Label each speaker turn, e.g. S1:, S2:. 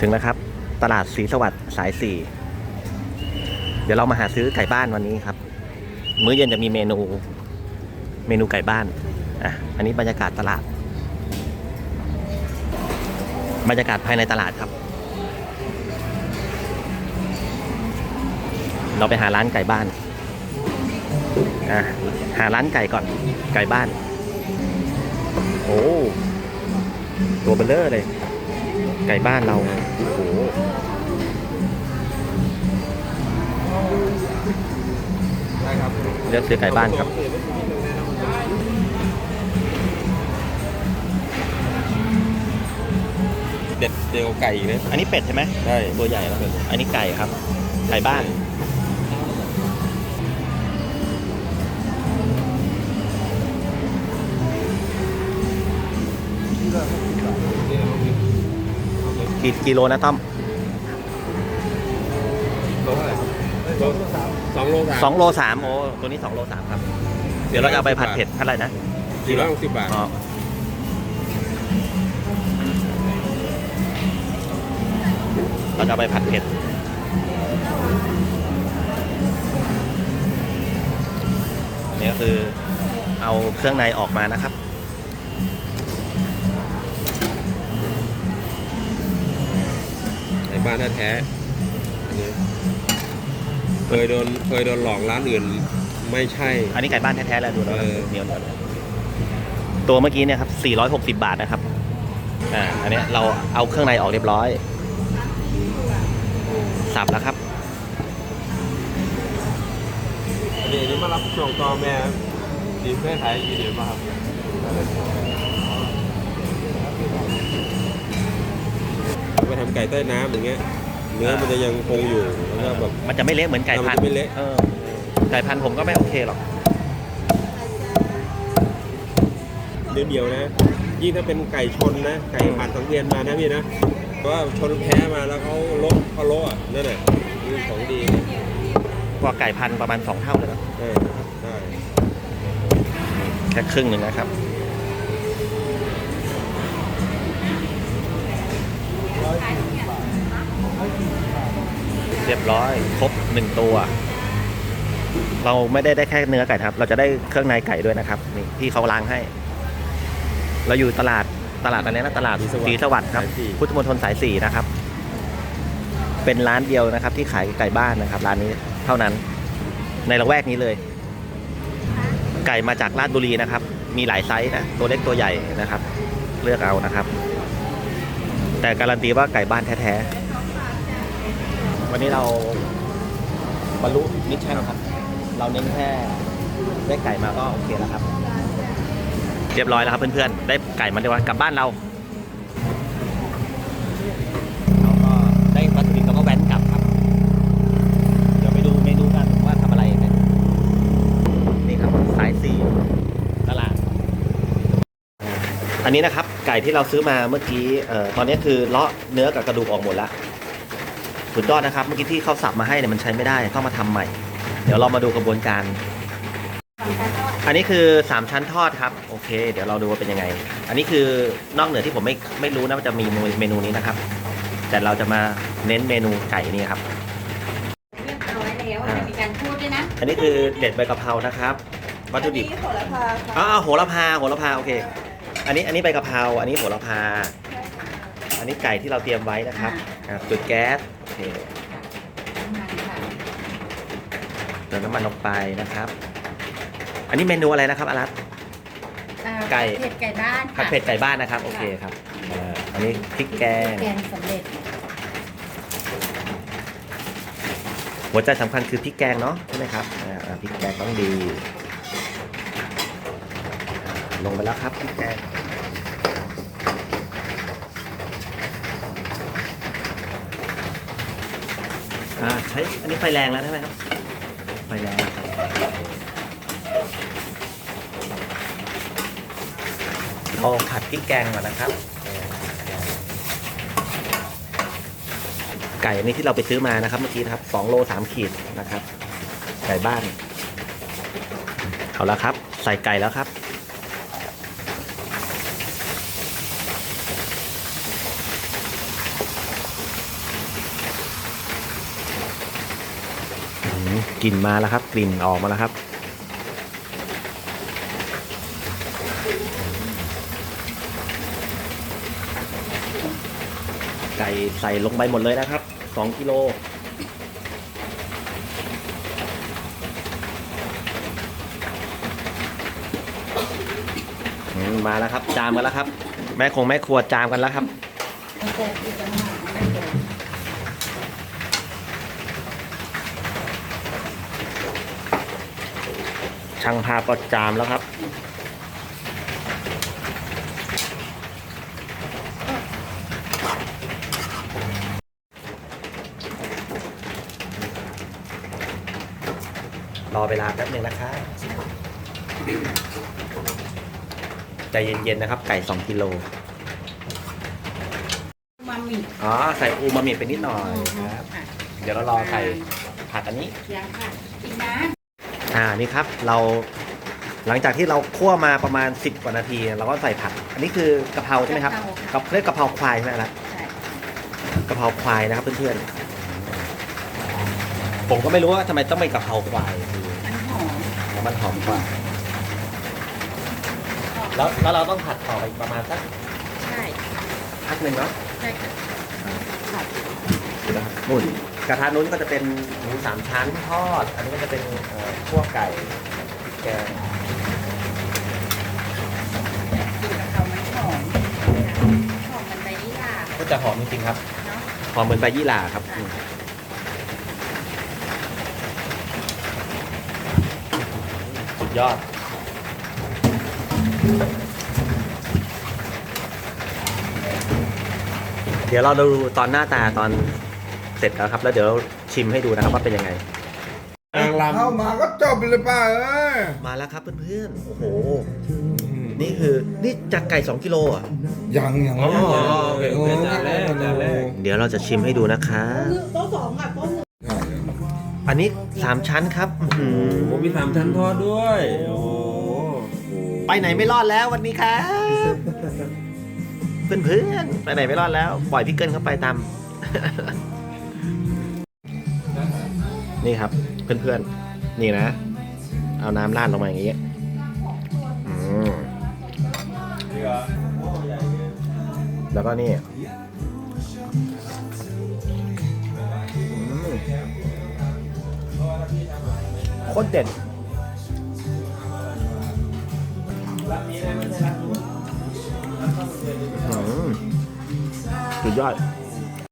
S1: ถึงแล้วครับ ตลาดศรีสวัสดิ์สายสี่เดี๋ยวเรามาหาซื้อไก่บ้านวันนี้ครับ มื้อเย็นจะมีเมนู เมนูไก่บ้านอะอันนี้บรรยากาศตลาด บรรยากาศภายในตลาดครับ เราไปหาร้านไก่บ้านอะหาร้านไก่ก่อนไก่บ้าน โอ้ตัวเบลเลอร์เลย ไก่บ้านเราโอ้โห
S2: ได้ครับ
S1: เลือกซื้อไก่บ้านครับ
S2: เด็ดเดียวาไก่อีกนะ
S1: อันนี้เป็ดใช่ไหม
S2: ใช่
S1: ตัวใหญ่แล้วอันนี้ไก่ครับ ไก่บ้าน กี่กิโลนะต้อม
S2: โลเท่าไหร่ครับโลสองโลสาม
S1: สองโลสามโอ้ตัวนี้สองโลสามครับ เดี๋ยวเราจะเอาไปผัดเผ็ดเท่าไหร่นะ
S2: สี่ร้อยหกสิบบาท
S1: อ๋อเราจะเอาไปผัดเผ็ด นี่ก็คือเอาเครื่องในออกมานะครับ
S2: บ้านแท้ๆอันนี้เคยโดนเคยโดนหลอกร้านอื่นไม่ใช่
S1: อันนี้ไก่บ้านแท้ๆแล้วดูแล้ว
S2: เออ
S1: เหนียวเหนียวตัวเมื่อกี้เนี่ยครับ 460 บาทนะครับ อ่า อันเนี้ยเราเอาเครื่องในออกเรียบร้อย สับแล้วครับ
S2: อันนี้อันนี้มารับช่วงต่อแม่ดีเพื่อไทยยีเดียวมาครับไปทำไก่ใต้น้ำอย่างเงี้ยเนื้อมันจะยังคงอยู่แล้วก็แบบ
S1: มันจะไม่เละเหมือนไก่พัน
S2: มันจะไม่เละ
S1: ออไก่พันธุ์ผมก็ไม่โอเคหรอก
S2: เนื้อเดียวนะยิ่งถ้าเป็นไก่ชนนะไก่ผ่านสังเวียนมานะพี่นะเพราะว่าชนแพ้มาแล้วเขาลบเขาโละอะนั่นแหละคือของดีนะ
S1: กว่าไก่พันธุ์ประมาณ2เท่าเลยนะ
S2: เออใช่
S1: แค่ครึ่งหนึ่งนะครับ เรียบร้อยครบหนึ่งตัว เราไม่ได้ได้แค่เนื้อไก่ครับ เราจะได้เครื่องในไก่ด้วยนะครับนี่พี่เขาล้างให้ เราอยู่ตลาดตลาดอะไรนะตลาดศรีสวัสดิ์ครับ พุทธมณฑลสายสี่นะครับ เป็นร้านเดียวนะครับ ที่ขายไก่บ้านนะครับ ร้านนี้เท่านั้น ในละแวกนี้เลย ไก่มาจากราชบุรีนะครับ มีหลายไซส์นะตัวเล็กตัวใหญ่นะครับ เลือกเอานะครับ แต่การันตีว่าไก่บ้านแท้ๆ วันนี้เราบรรลุมิชชั่นครับ เราเน้นแค่ได้ไก่มาก็โอเคแล้วครับ เรียบร้อยแล้วครับเพื่อนๆ ได้ไก่มาเรียบร้อยกลับบ้านเราเราก็ได้วัตถุดิบเราก็แว้นกลับครับ เดี๋ยวไปดูเมนูกันว่าทำอะไรกันนี่ครับสายสี่ตลาด อันนี้นะครับ ไก่ที่เราซื้อมาเมื่อกี้เอ่อตอนนี้คือเลาะเนื้อกับกระดูกออกหมดแล้วสุดยอดนะครับ เมื่อกี้ที่เขาสับมาให้เนี่ยมันใช้ไม่ได้ต้องมาทำใหม่ เดี๋ยวเรามาดูกระบวนการ อันนี้คือสามชั้นทอดครับโอเค เดี๋ยวเราดูว่าเป็นยังไง อันนี้คือนอกเหนือที่ผมไม่ไม่รู้นะว่าจะมีเมนูนี้นะครับ แต่เราจะมาเน้นเมนูไก่นี่ครับ
S3: เรียบร้อยแล้วจะมีการพูดด้วยนะ
S1: อันนี้คือเด็ดใบกะเพรานะครับ วัตถุดิบ
S3: อันนี้โหระพาค่ะ
S1: อ๋อโหระพาโหระพาโอเค อันนี้อันนี้ใบกะเพราอันนี้โหระพา อันนี้ไก่ที่เราเตรียมไว้นะครับอะจุดแก๊สโอเคเติมน้ำมันลงไปนะครับ อันนี้เมนูอะไรนะครับอารัต
S3: อ่า
S1: ไก่
S3: ผัดเผ็ดไก่บ้าน
S1: ผัดเผ็ดไก่บ้านนะครับ โอเคครับอ่าอันนี้พริกแกง
S3: แกงสำเร็จ
S1: หัวใจสำคัญคือพริกแกงเนาะใช่ไหมครับอ่าอ่าพริกแกงต้องดีอ่าลงไปแล้วครับพริกแกง อ่าใช้อันนี้ไฟแรงแล้วใช่ไหมครับ ไฟแรงแล้วครับเราผัดพริกแกงก่อนนะครับ ไก่อันนี้ที่เราไปซื้อมานะครับ เมื่อกี้นะครับสองโลสามขีดนะครับ ไก่บ้าน เอาละครับ ใส่ไก่แล้วครับ กลิ่นมาแล้วครับ กลิ่นออกมาแล้วครับ ไก่ใส่ลงไปหมดเลยนะครับ2กิโลมมาแล้วครับ จามกันแล้วครับ แม่คงแม่ครัวจามกันแล้วครับ
S3: มันจะอีกจังหวะมันจะ
S1: ช่างภาพก็จามแล้วครับ รอเวลาแป๊บหนึ่งนะคะใจเย็นๆนะครับ ไก่ 2กิโล
S3: มามิ
S1: อ๋อ ใส่อูมามิไปนิดหน่อยครับ
S3: ค่ะ
S1: เดี๋ยวเรารอไก่ผัดอันนี้
S3: ยังค่ะอีกนะ
S1: อ่านี่ครับเราหลังจากที่เราคั่วมาประมาณ 10 กว่านาที เราก็ใส่ผัก อันนี้คือกะเพราใช่ไหมครับกับเรียกกะเพราควายใช่ไหมครับ
S3: ใช่
S1: กะเพราควายนะครับเพื่อนๆผมก็ไม่รู้ว่าทำไมต้องเป็นกะเพราควาย
S3: มันหอม
S1: เพราะมันหอมกว่าแล้วแล้วเราต้องผัดต่อไปอีกประมาณสัก
S3: ใช่
S1: พักหนึ่งเนาะ
S3: ใช่ค่ะผัด
S1: ดูนะครับนู่น กระทะนู้นก็จะเป็นหมูสามชั้นทอด อันนี้ก็จะเป็นเอ่อคั่วไก่พริกแกง
S3: กลิ่นกะเพรามันหอมหอมมันใบยี่หร่า
S1: ก็จะหอมจริงๆครับ
S3: เนาะ
S1: หอมเหมือนใบยี่หร่าครับอืมสุดยอด เดี๋ยวเราดูตอนหน้าตาตอน เสร็จแล้วครับ แล้วเดี๋ยวชิมให้ดูนะครับว่าเป็นยังไง
S2: นางร
S4: เข้ามาก็จบเลยป้าเอ้ย
S1: มาแล้วครับเพื่อนๆ โอ้โห นี่คือนี่จากไก่ 2 กิโลอะ
S4: ยังยังำ
S2: อ๋อโอเคโอเคจานแรกจานแรก
S1: เดี๋ยวเราจะชิมให้ดูนะคะ
S3: โต๊ะสองค่ะโต๊ะหนึ่ง
S4: ใช่
S1: อันนี้ 3 ชั้นครับอื้อหือ
S2: โอ้มีสามชั้นทอดด้วย โอ้โห
S1: ไปไหนไม่รอดแล้ววันนี้ครับ เพื่อนๆ ไปไหนไม่รอดแล้ว ปล่อยพี่เกิลเข้าไปตาม นี่ครับ เพื่อนๆ นี่นะ เอาน้ำราดลงมาอย่างนี้แล้วก็นี่โคตรเด็ดสุดยอด